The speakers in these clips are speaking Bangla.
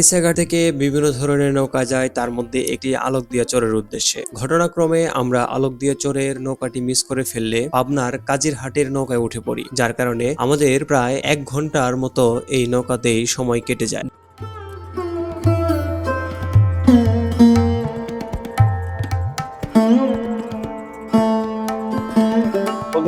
আরিসাঘাট থেকে বিভিন্ন ধরনের নৌকা যায়, তার মধ্যে একটি আলোক দিয়া চরের উদ্দেশ্যে। ঘটনাক্রমে আমরা আলোক দিয়া চরের নৌকাটি মিস করে ফেললে পাবনার কাজিরহাটের নৌকায় উঠে পড়ি, যার কারণে আমাদের প্রায় এক ঘণ্টার মতো এই নৌকাতেই সময় কেটে যায়।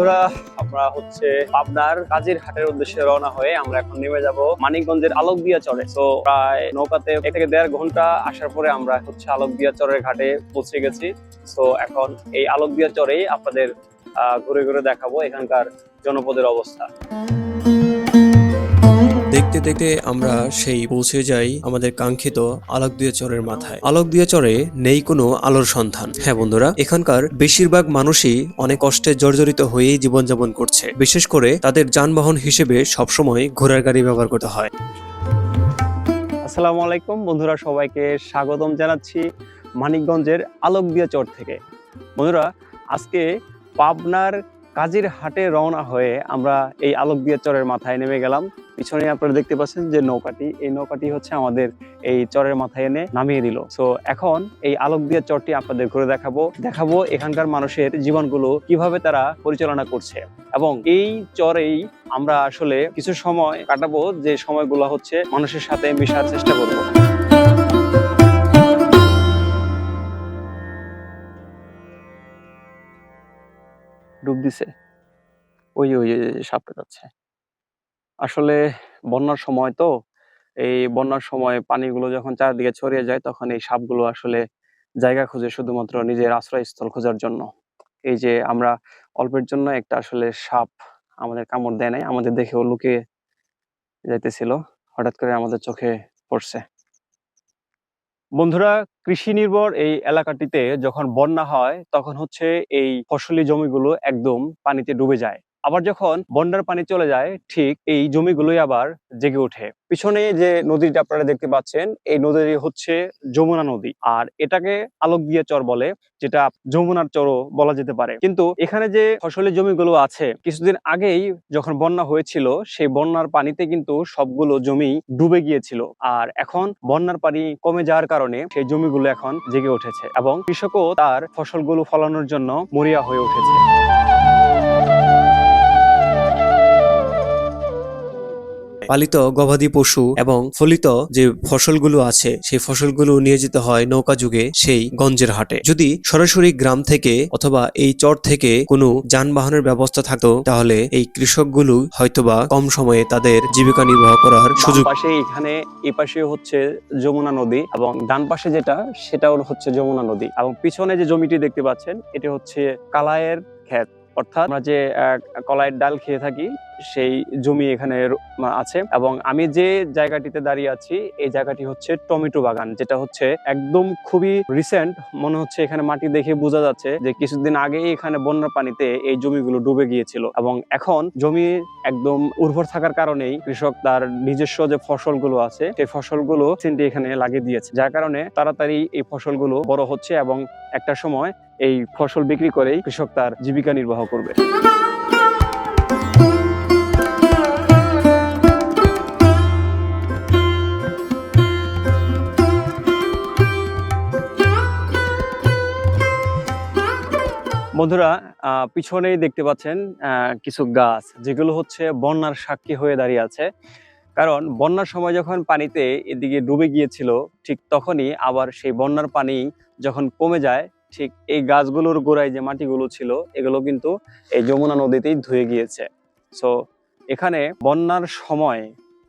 বন্ধুরা আমরা হচ্ছে পাবনার কাজের হাটের উদ্দেশ্যে রওনা হয়ে আমরা এখন নেমে যাব মানিকগঞ্জের আলোক দিয়া চরে। তো প্রায় নৌকাতে এক থেকে দেড় ঘণ্টা আসার পরে আমরা হচ্ছে আলোক দিয়া চরের ঘাটে পৌঁছে গেছি। তো এখন এই আলোক দিয়া চরেই আপনাদের আহ, ঘুরে ঘুরে দেখাবো এখানকার জনপদের অবস্থা। দেখতে দেখতে আমরা সেই পৌঁছে যাই আমাদের কাঙ্ক্ষিত আলোক দিয়া চরের মাথায়। আলোক দিয়া চরে নেই কোনো আলোর সন্ধান। হ্যাঁ বন্ধুরা, এখানকার বেশিরভাগ মানুষই অনেক কষ্টে জর্জরিত হয়েই জীবনযাপন করছে। বিশেষ করে তাদের যানবাহন হিসেবে সবসময় ঘোড়ার গাড়ি ব্যবহার করতে হয়। আসসালামু আলাইকুম বন্ধুরা, সবাইকে স্বাগতম জানাচ্ছি মানিকগঞ্জের আলোক দিয়া চর থেকে। বন্ধুরা, আজকে পাবনার কাজীর হাটে রওনা হয়ে আমরা এই আলোক দিয়া চরের মাথায় নেমে গেলাম। পিছনে আপনারা দেখতে পাচ্ছেন যে নৌকাটি। এই নৌকাটি হচ্ছে আমাদের এই চরের মাথায় এনে নামিয়ে দিল। সো এখন এই আলোক দিয়া চরটি আপনাদের ঘুরে দেখাবো। দেখাবো এখানকার মানুষের জীবনগুলো কীভাবে তারা পরিচালনা করছে। এবং এই চরেই আমরা আসলে কিছু সময় কাটাবো, যে সময়গুলো হচ্ছে মানুষের সাথে মেশার চেষ্টা করব। ডুব দিছে। ওই ওই সাপটা যাচ্ছে। আসলে বন্যার সময় তো, এই বন্যার সময় পানিগুলো যখন চারদিকে ছড়িয়ে যায়, তখন এই সাপগুলো আসলে জায়গা খুঁজে শুধুমাত্র নিজের আশ্রয়স্থল খোঁজার জন্য। এই যে, আমরা অল্পের জন্য একটা আসলে সাপ আমাদের কামড় দেয় নাই, আমাদের দেখেও লুকিয়ে যাইতেছিল। হঠাৎ করে আমাদের চোখে পড়ছে। বন্ধুরা, কৃষি নির্ভর এই এলাকাটিতে যখন বন্যা হয়, তখন হচ্ছে এই ফসলি জমিগুলো একদম পানিতে ডুবে যায়। আবার যখন বন্যার পানি চলে যায়, ঠিক এই জমিগুলোই আবার জেগে ওঠে। পিছনে যে নদীটা আপনারা দেখতে পাচ্ছেন, এই নদীটি হচ্ছে যমুনা নদী। আর এটাকে আলোক দিয়ে চর বলে, যেটা যমুনার চরও বলা যেতে পারে। কিন্তু এখানে যে ফসলের জমিগুলো আছে, কিছুদিন আগেই যখন বন্যা হয়েছিল, সেই বন্যার পানিতে কিন্তু সবগুলো জমি ডুবে গিয়েছিল। আর এখন বন্যার পানি কমে যাওয়ার কারণে সেই জমিগুলো এখন জেগে উঠেছে এবং কৃষকও তার ফসলগুলো ফলানোর জন্য মরিয়া হয়ে উঠেছে। পালিত গবাদি পশু এবং ফলিত যে ফসলগুলো আছে সেই ফসলগুলো নিয়ে যেতে হয় নৌকা যুগে সেই গঞ্জের হাটে। যদি সরাসরি গ্রাম থেকে অথবা এই চর থেকে কোনো যানবাহনের ব্যবস্থা থাকতো তাহলে এই কৃষকগুলো হয়তোবা কম সময়ে তাদের জীবিকা নির্বাহ করার সুযোগ পাশে এখানে এই পাশে হচ্ছে যমুনা নদী এবং ডান পাশে যেটা সেটাও হচ্ছে যমুনা নদী। এবং পিছনে যে জমিটি দেখতে পাচ্ছেন এটা হচ্ছে কালায়ের ক্ষেত। অর্থাৎ আমরা যে কলাইয়ের ডাল খেয়ে থাকি সেই জমি এখানে আছে। এবং আমি যে জায়গাটিতে দাঁড়িয়ে আছি, এই জায়গাটি হচ্ছে টমেটো বাগান, যেটা হচ্ছে একদম খুবই রিসেন্ট মনে হচ্ছে এখানে মাটি দেখে বোঝা যাচ্ছে যে কিছুদিন আগেই এখানে বন্যার পানিতে এই জমিগুলো ডুবে গিয়েছিল। এবং এখন জমি একদম উর্বর থাকার কারণেই কৃষক তার নিজস্ব যে ফসলগুলো আছে, সেই ফসলগুলো সিনটি এখানে লাগিয়ে দিয়েছে। যার কারণে তাড়াতাড়ি এই ফসলগুলো বড় হচ্ছে এবং একটা সময় এই ফসল বিক্রি করেই কৃষক তার জীবিকা নির্বাহ করবে। বন্ধুরা পিছনেই দেখতে পাচ্ছেন কিছু গাছ, যেগুলো হচ্ছে বন্যার সাক্ষী হয়ে দাঁড়িয়ে আছে। কারণ বন্যার সময় যখন পানিতে এদিকে ডুবে গিয়েছিল, ঠিক তখনই আবার সেই বন্যার পানি যখন কমে যায়, ঠিক এই গাছগুলোর গোড়ায় যে মাটিগুলো ছিল, এগুলো কিন্তু এই যমুনা নদীতেই ধুয়ে গিয়েছে। সো এখানে বন্যার সময়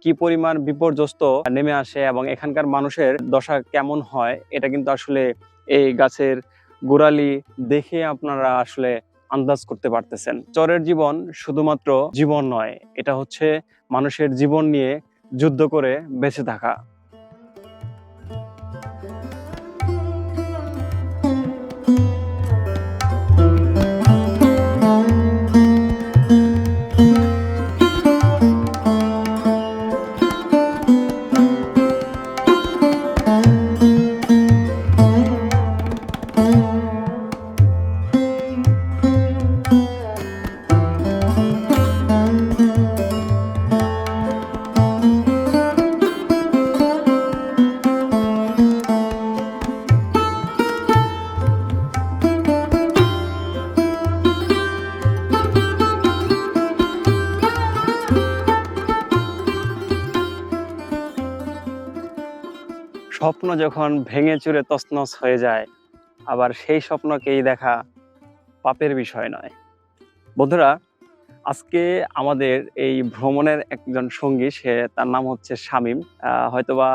কি পরিমাণ বিপর্যস্ত নেমে আসে এবং এখানকার মানুষের দশা কেমন হয়, এটা কিন্তু আসলে এই গাছের গোড়ালি দেখে আপনারা আসলে আন্দাজ করতে পারতেছেন। চরের জীবন শুধুমাত্র জীবন নয়, এটা হচ্ছে মানুষের জীবন নিয়ে যুদ্ধ করে বেঁচে থাকা। যখন ভেঙে চুরে তছনছ হয়ে যায়, আবার সেই স্বপ্নকেই দেখা পাপের বিষয় নয়। বন্ধুরা, আজকে আমাদের এই ভ্রমণের একজন সঙ্গী, সে তার নাম হচ্ছে শামীম। হয়তোবা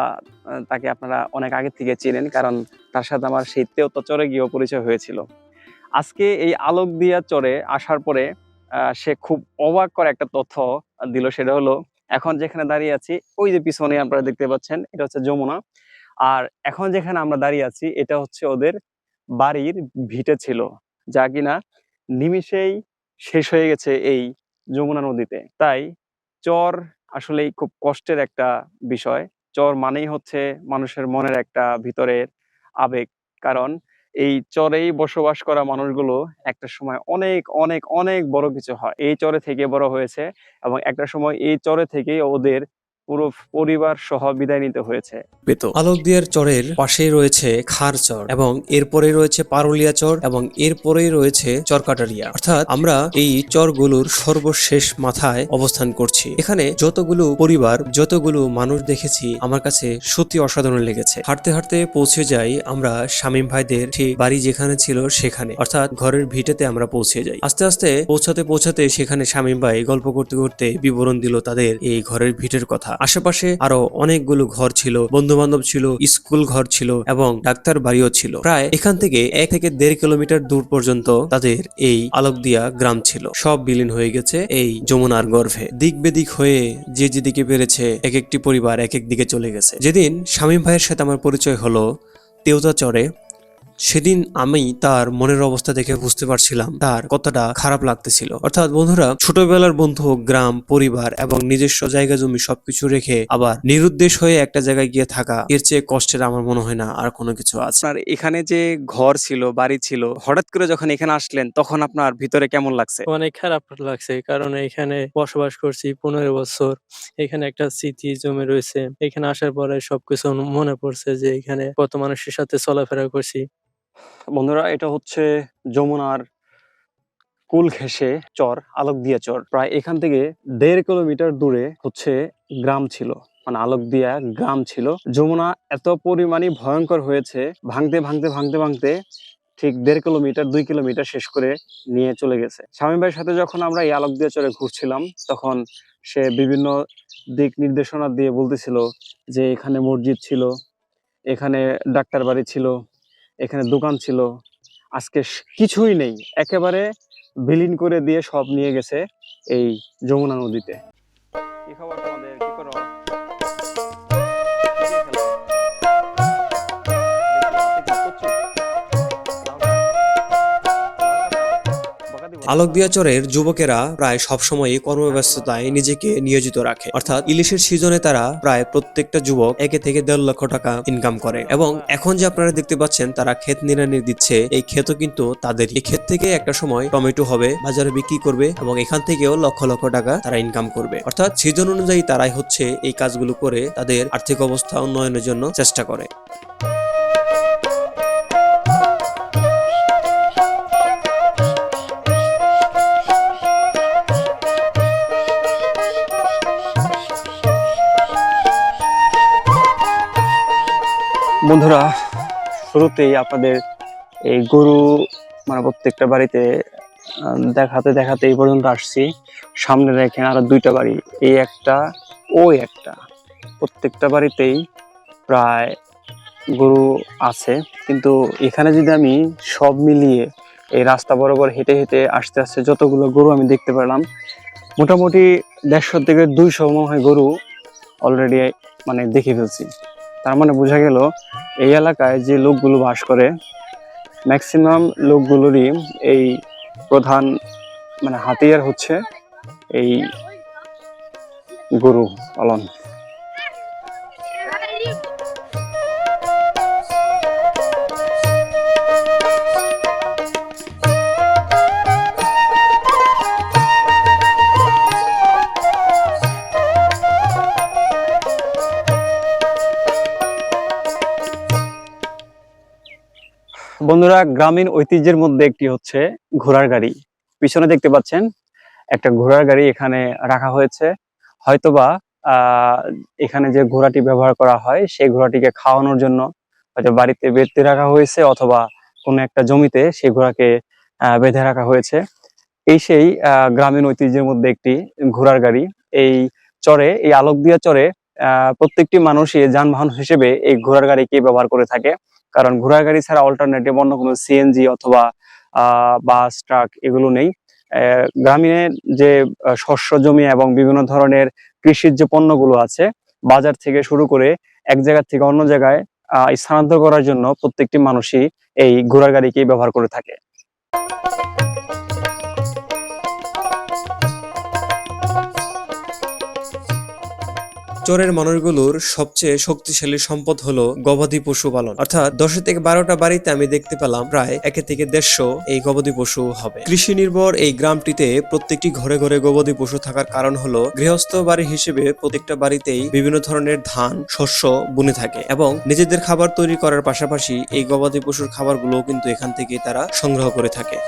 তাকে আপনারা অনেক আগে থেকে চেনেন, কারণ তার সাথে আমার সেই তো চরে গিয়েও পরিচয় হয়েছিল। আজকে এই আলোক দিয়া চরে আসার পরে সে খুব অবাক করে একটা তথ্য দিল, সেটা হলো, এখন যেখানে দাঁড়িয়ে আছি, ওই যে পিছনে আপনারা দেখতে পাচ্ছেন, এটা হচ্ছে যমুনা। আর এখন যেখানে আমরা দাঁড়িয়ে আছি, এটা হচ্ছে ওদের বাড়ির ভিটে ছিল, যা কিনা নিমিষেই শেষ হয়ে গেছে এই যমুনা নদীতে। তাই চর আসলেই খুব কষ্টের একটা বিষয়। চর মানেই হচ্ছে মানুষের মনের একটা ভিতরের আবেগ। কারণ এই চরেই বসবাস করা মানুষগুলো একটা সময় অনেক অনেক অনেক বড় কিছু হয়। এই চরে থেকে বড় হয়েছে এবং একটা সময় এই চরে থেকেই ওদের পুরো পরিবার সহ বিদায় নিতে হয়েছে। পেত আলোকদিয়ার চরের পাশেই রয়েছে খার চর এবং এরপরে রয়েছে পারুলিয়া চর এবং এরপরেই রয়েছে চরকাটারিয়া। অর্থাৎ আমরা এই চরগুলোর সর্বশেষ মাথায় অবস্থান করছি। এখানে যতগুলো পরিবার, যতগুলো মানুষ দেখেছি, আমার কাছে সত্যি অসাধারণ লেগেছে। হাঁটতে হাঁটতে পৌঁছে যাই আমরা শামীম ভাইদের ঠিক বাড়ি যেখানে ছিল সেখানে। অর্থাৎ ঘরের ভিটেতে আমরা পৌঁছে যাই। আস্তে আস্তে পৌঁছাতে পৌঁছাতে সেখানে শামীম ভাই গল্প করতে করতে বিবরণ দিল তাদের এই ঘরের ভিটের কথা। আশেপাশে আরও অনেকগুলো ঘর ছিল বন্ধু বান্ধব ছিল, স্কুল ঘর ছিল এবং ডাক্তার বাড়িও ছিল। প্রায় এখান থেকে এক থেকে দেড় কিলোমিটার দূর পর্যন্ত তাদের এই আলোকদিয়া গ্রাম ছিল। সব বিলীন হয়ে গেছে এই যমুনার গর্ভে। দিক বেদিক হয়ে যে যেদিকে পেরেছে এক একটি পরিবার এক এক দিকে চলে গেছে। যেদিন শামীম ভাইয়ের সাথে আমার পরিচয় হলো তেওতা চরে সেদিন আমি তার মনের অবস্থা দেখে বুঝতে পারছিলাম তার কতটা খারাপ লাগতেছিল। অর্থাৎ বন্ধুরা ছোটবেলার বন্ধু গ্রাম পরিবার এবং নিজস্ব জায়গা জমি সবকিছু রেখে আবার নিরুদ্দেশ হয়ে একটা জায়গায় গিয়ে থাকা এর চেয়ে কষ্টের আমার মনে হয় না আর কোনো কিছু আছে। আর এখানে যে ঘর ছিল বাড়ি ছিল হঠাৎ করে যখন এখানে আসলেন তখন আপনার ভিতরে কেমন লাগছে? অনেক খারাপ লাগছে কারণ এখানে বসবাস করছি পনেরো বছর। এখানে একটা স্মৃতি জমে রয়েছে। এখানে আসার পরে সবকিছু মনে পড়ছে যে এখানে কত মানুষের সাথে চলাফেরা করছি। বন্ধুরা, এটা হচ্ছে যমুনার কুল ঘেঁষে চর আলোক দিয়া চর। প্রায় এখান থেকে দেড় কিলোমিটার দূরে হচ্ছে গ্রাম ছিল মানে আলোক দিয়া গ্রাম ছিল। যমুনা এত পরিমাণে ভয়ঙ্কর হয়েছে, ভাঙতে ভাঙতে ভাঙতে ভাঙতে ঠিক দেড় কিলোমিটার, দুই কিলোমিটার শেষ করে নিয়ে চলে গেছে। স্বামী ভাইয়ের সাথে যখন আমরা এই আলোক দিয়া চরে ঘুরছিলাম, তখন সে বিভিন্ন দিক নির্দেশনা দিয়ে বলতেছিল যে এখানে মসজিদ ছিল, এখানে ডাক্তার বাড়ি ছিল এখানে দোকান ছিল। আজকে কিছুই নেই। একেবারে বিলীন করে দিয়ে সব নিয়ে গেছে এই যমুনা নদীতে। কি খবর তোমাদের? কি করো? আলোকদিয়া চরের যুবকেরা প্রায় সবসময়ই কর্মব্যস্ততায় নিজেকে নিয়োজিত রাখে। অর্থাৎ ইলিশের সিজনে তারা প্রায় প্রত্যেকটা যুবক একে থেকে দেড় লক্ষ টাকা ইনকাম করে। এবং এখন যে আপনারা দেখতে পাচ্ছেন, তারা ক্ষেত নিড়ানি দিচ্ছে। এই ক্ষেতও কিন্তু তাদের এই ক্ষেত থেকে একটা সময় টমেটো হবে, বাজারে বিক্রি করবে এবং এখান থেকেও লক্ষ লক্ষ টাকা তারা ইনকাম করবে। অর্থাৎ সিজন অনুযায়ী তারাই হচ্ছে এই কাজগুলো করে তাদের আর্থিক অবস্থা উন্নয়নের জন্য চেষ্টা করে। বন্ধুরা, শুরুতেই আপনাদের এই গরু মানে প্রত্যেকটা বাড়িতে দেখাতে দেখাতে এই পর্যন্ত আসছি। সামনে দেখেন আরও দুইটা বাড়ি, এই একটা, ওই একটা। প্রত্যেকটা বাড়িতেই প্রায় গরু আছে। কিন্তু এখানে যদি আমি সব মিলিয়ে এই রাস্তা বরাবর হেঁটে হেঁটে আসতে আসতে যতগুলো গরু আমি দেখতে পেলাম, মোটামুটি দেড়শো থেকে দুইশো মনে হয় গরু অলরেডি মানে দেখে ফেলছি। তার মানে বোঝা গেল এই এলাকায় যে লোকগুলো বাস করে ম্যাক্সিমাম লোকগুলোরই এই প্রধান মানে হাতিয়ার হচ্ছে এই গরু পালন। বন্ধুরা, গ্রামীণ ঐতিহ্যের মধ্যে একটি হচ্ছে ঘোড়ার গাড়ি। পিছনে দেখতে পাচ্ছেন, একটা ঘোড়ার গাড়ি এখানে রাখা হয়েছে। হয়তোবা এখানে যে ঘোড়াটি ব্যবহার করা হয়, সেই ঘোড়াটিকে খাওয়ানোর জন্য হয়তো বাড়িতে বেঁধে রাখা হয়েছে অথবা কোনো একটা জমিতে সেই ঘোড়াকে বেঁধে রাখা হয়েছে। এই সেই গ্রামীণ ঐতিহ্যের মধ্যে একটি ঘোড়ার গাড়ি। এই চরে, এই আলোক দিয়া চরে প্রত্যেকটি মানুষই যানবাহন হিসেবে এই ঘোড়ার গাড়িকে ব্যবহার করে থাকে। কারণ ঘোড়া গাড়ি ছাড়া অল্টারনেটিভ অন্য কোনো সিএনজি অথবা বাস ট্রাক এগুলো নেই। আহ, গ্রামীণের যে শস্য জমি এবং বিভিন্ন ধরনের কৃষির যে পণ্যগুলো আছে বাজার থেকে শুরু করে এক জায়গা থেকে অন্য জায়গায় স্থানান্তর করার জন্য প্রত্যেকটি মানুষই এই ঘোড়ার গাড়িকেই ব্যবহার করে থাকে। চরের মানুষগুলোর সবচেয়ে শক্তিশালী সম্পদ হলো গবাদি পশু পালন। অর্থাৎ দশ থেকে বারোটা বাড়িতে আমি দেখতে পেলাম প্রায় একে থেকে দেড়শো এই গবাদি পশু হবে। কৃষি নির্ভর এই গ্রামটিতে প্রত্যেকটি ঘরে ঘরে গবাদি পশু থাকার কারণ হলো গৃহস্থ বাড়ি হিসেবে প্রত্যেকটা বাড়িতেই বিভিন্ন ধরনের ধান, শস্য বুনে থাকে এবং নিজেদের খাবার তৈরি করার পাশাপাশি এই গবাদি পশুর খাবারগুলো কিন্তু এখান থেকে তারা সংগ্রহ করে থাকে।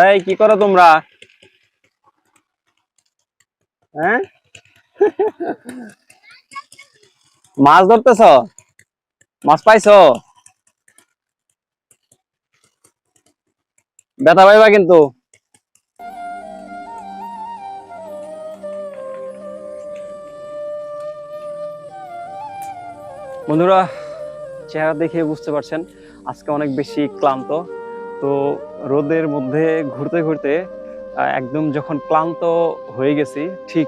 এই, কি করো তোমরা? হ্যাঁ? মাছ ধরতেছ? মাছ পাইছো? ব্যথা পাইবা কিন্তু। বন্ধুরা, চেহারা দেখে বুঝতে পারছেন, আজকে অনেক বেশি ক্লান্ত। তো রোদের মধ্যে ঘুরতে ঘুরতে একদম যখন ক্লান্ত হয়ে গেছি, ঠিক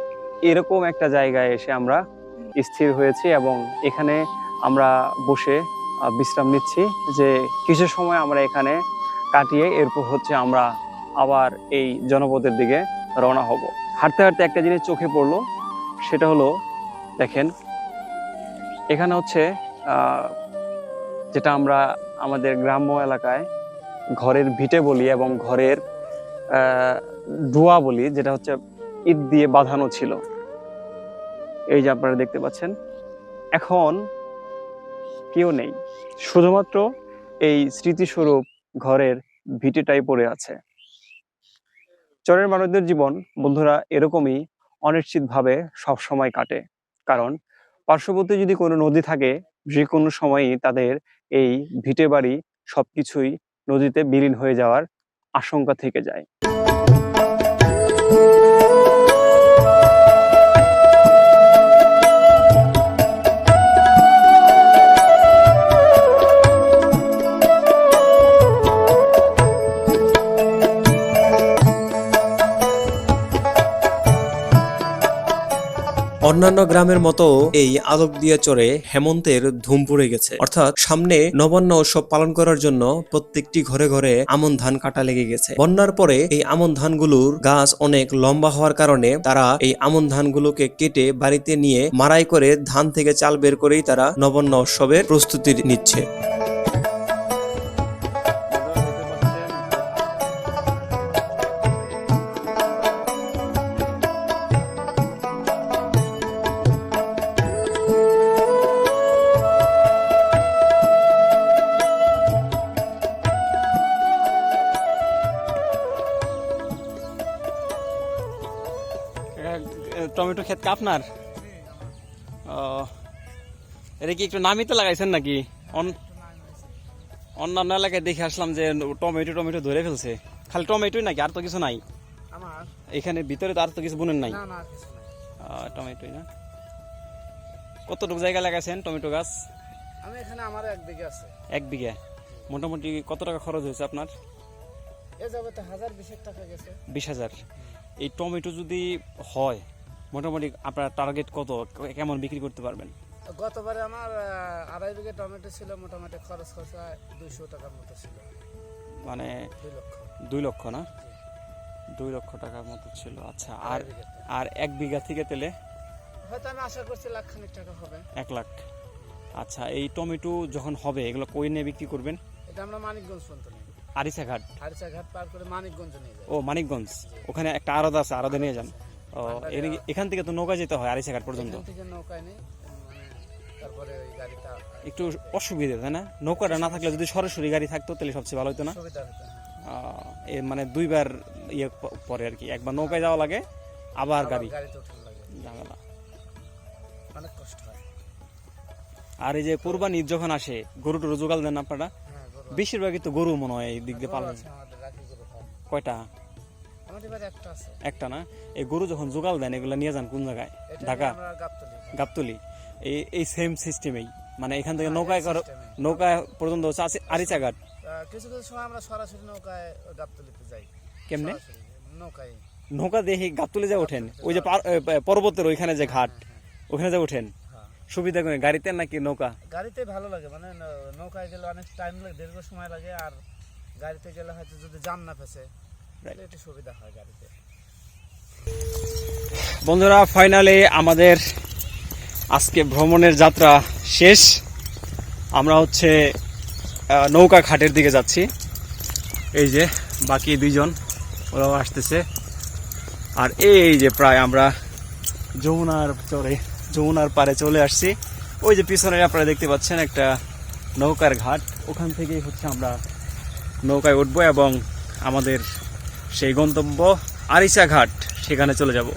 এরকম একটা জায়গায় এসে আমরা স্থির হয়েছি এবং এখানে আমরা বসে বিশ্রাম নিচ্ছি যে কিছু সময় আমরা এখানে কাটিয়ে এরপর হচ্ছে আমরা আবার এই জনপদের দিকে রওনা হব। হাঁটতে হাঁটতে একটা জিনিস চোখে পড়ল, সেটা হলো, দেখেন, এখানে হচ্ছে যেটা আমরা আমাদের গ্রাম্য এলাকায় ঘরের ভিটে বলি এবং ঘরের ডুয়া বলি, যেটা হচ্ছে ইট দিয়ে বাঁধানো ছিল। এই যে আপনারা দেখতে পাচ্ছেন, এখন কেউ নেই। শুধুমাত্র এই স্মৃতিস্বরূপ ঘরের ভিটেটাই পড়ে আছে। চরের মানুষদের জীবন, বন্ধুরা, এরকমই অনিশ্চিতভাবে সব সময় কাটে। কারণ পার্শ্ববর্তী যদি কোনো নদী থাকে, যে কোনো সময়ই তাদের এই ভিটে বাড়ি সবকিছুই নদীতে বিলীন হয়ে যাওয়ার আশঙ্কা থেকে যায়। অন্যান্য গ্রামের মতো এই আলোক দিয়া চরে হেমন্তের ধুম পড়ে গেছে। অর্থাৎ সামনে নবান্ন উৎসব পালন করার জন্য প্রত্যেকটি ঘরে ঘরে আমন ধান কাটা লেগে গেছে। বন্যার পরে এই আমন ধানগুলোর গাছ অনেক লম্বা হওয়ার কারণে তারা এই আমন ধানগুলোকে কেটে বাড়িতে নিয়ে মারাই করে ধান থেকে চাল বের করেই তারা নবান্ন উৎসবের প্রস্তুতি নিচ্ছে। আপনার? এটা কি একটু নামিতে লাগাইছেন নাকি? অন- অন্যান্য এলাকায় দেখে আসলাম যে টমেটো টমেটো ধরে ফেলছে। খালি টমেটোই নাকি? আর তো কিছু নাই? আমার? এখানে ভিতরে তো আর তো কিছু বুনেন নাই? টমেটোই না? কতটুকু জায়গা লাগাইছেন টমেটো গাছ? আমি এখানে আমার এক দিকে আছে। এক বিঘা? মোটামুটি কত টাকা খরচ হয়েছে আপনার? এ হাজার বিশেক টাকা গেছে। বিশ হাজার। এই টমেটো যদি হয় মোটামুটি আপনার টার্গেট কত? কেমন বিক্রি করতে পারবেন? গতবারে আমার আড়াই বিঘে টমেটো ছিল মোটামুটি খরচ খরচা দুইশো টাকার মতো ছিল। মানে দুই লক্ষ। না? দুই লক্ষ টাকার মতো ছিল আচ্ছা। আর আর এক বিঘা থেকে তেলে? হয়তো আমি আশা করছি লাখ খানিক টাকা হবে। এক লাখ। আচ্ছা এই টমেটো যখন হবে এগুলো কই নিয়ে বিক্রি করবেন? এটা আমরা মানিকগঞ্জ পর্যন্ত নিই আরিসা ঘাট। হারিসা ঘাট পার করে মানিকগঞ্জ নিয়ে যাই ও মানিকগঞ্জ। ওখানে একটা আরদ আছে আরদে নিয়ে যান। ও এখান থেকে তো নৌকা যেতে হয় আরিসা ঘাট পর্যন্ত? মানে একটু অসুবিধা তাই না? নৌকাটা না থাকলে যদি সরাসরি গাড়ি থাকতো তাহলে সবচেয়ে ভালো হতো না? হ্যাঁ। মানে দুইবার ইয়ে পরে আর কি। একবার নৌকায় যাওয়া লাগে আবার গাড়ি। ঝামেলা অনেক কষ্ট হয়। আর এই যে কোরবানি যখন আসে গরু টরু জোগাল দেন আপনারা? হ্যাঁ বেশিরভাগই তো গরু মনে হয় এই দিক দিয়ে পালন কয়টা? আমাদের একটা আছে। একটা না? এই গরু যখন জোগাল দেন এগুলো নিয়ে যান কোন জায়গায়? ঢাকা? গাবতলি। এই এই সেম সিস্টেমেই মানে এখান থেকে হ্যাঁ, নৌকায় করো system পর্যন্ত হচ্ছে কিছু কিছু সময় আমরা সরাসরি নৌকায় গাবতলিতে যাই। কেমনে? নৌকায়। নৌকা দেখে গাবতলি যা ওঠেন। ওই যে পর্বতের ওইখানে যে ঘাট ওখানে যা ওঠেন? হ্যাঁ। সুবিধা করে গাড়িতে নাকি নৌকা? গাড়িতে ভালো লাগে মানে নৌকায় গেলে অনেক টাইম লাগে দীর্ঘ সময় লাগে আর গাড়িতে গেলে হয়তো যদি জাম না ফেসে সুবিধা হয় গাড়িতে। বন্ধুরা ফাইনালি আমাদের আজকে ভ্রমণের যাত্রা শেষ। আমরা হচ্ছে নৌকা ঘাটের দিকে যাচ্ছি। এই যে বাকি দুইজন ওরাও আসতেছে। আর এই যে প্রায় আমরা যমুনার চরে যমুনার পারে চলে আসছি। ওই যে পিছনে আপনারা দেখতে পাচ্ছেন একটা নৌকার ঘাট। ওখান থেকেই হচ্ছে আমরা নৌকায় উঠবো এবং আমাদের সেই গন্তব্য আরিসা ঘাট সেখানে চলে যাব।